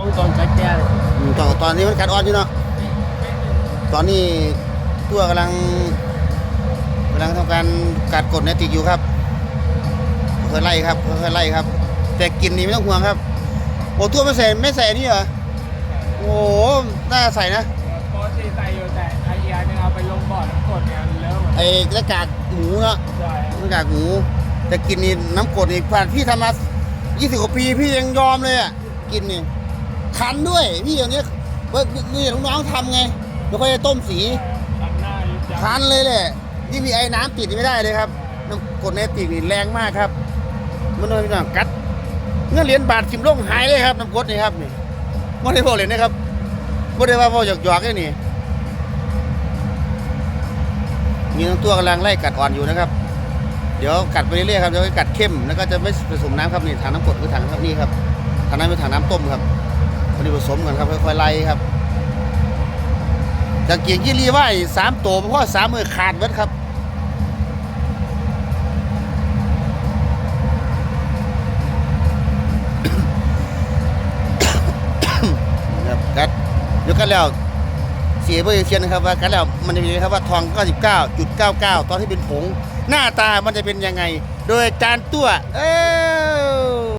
ต้องตอนกัดแก้เลยอืมตอนตอนนี้มันกัดอ่อนอยู่เนาะ ตอนนี้ตัวกำลังกำลังทำการกัดกดเนติกอยู่ครับค่อยๆไล่ครับค่อยๆไล่ครับ แต่กลินนี่ไม่ต้องห่วงครับ โอ้ตัวไม่ใส่ไม่ใส่อันนี่เหรอ โอ้โหน่าใส่นะปกติใส่อยู่แต่ไอเดียนึงเอาไปลงบ่อน้ำกรดเนี่ยเลอะหมดไอ้หน้ากากหมูเนาะ ใช่หน้ากากหมู แต่กินนี่น้ำกรดนี่ผ่านพี่ทำมา 20 กว่าปีพี่ยังยอมเลยอะกินนี่ คันด้วยพี่อย่างนี้เว้ยนี่ลูกน้องทำไงแล้วค่อยจะต้มสีทำหน้ายุบยับคันเลยแหละนี่มีไอ้น้ำติดไม่ได้เลยครับน้ำกรดในติกนี่แรงมากครับ มันโดนพี่น้องกัดเงินเหรียญบาทชิมลงหายเลยครับน้ำกรดนี่ครับนี่ไม่ได้บอกเลยนะครับไม่ได้ว่าพอหยอกหยอกๆเลยนี่มีทั้งตัวกำลังไล่กัดอ่อนอยู่นะครับ เดี๋ยวกัดไปเรื่อยๆครับเดี๋ยวกัดเข้มแล้วก็จะไม่ผสมน้ำครับนี่ถังน้ำกรดคือถังครับนี่ครับถังนั้นเป็นถังน้ำต้มครับอันนี้ ผสมกันครับค่อยๆไล่ครับจากเกียงยี่รีว่าสามตัวเพราะสามมือขาดเบิดครับนะครับกัดยกกันแล้วเสียเบอร์เชียนนะครับว่ากันแล้วมันจะมีครับว่าทอง 99.99 ตอนที่เป็นผง หน้าตามันจะเป็นยังไง โดยจานตัว เออ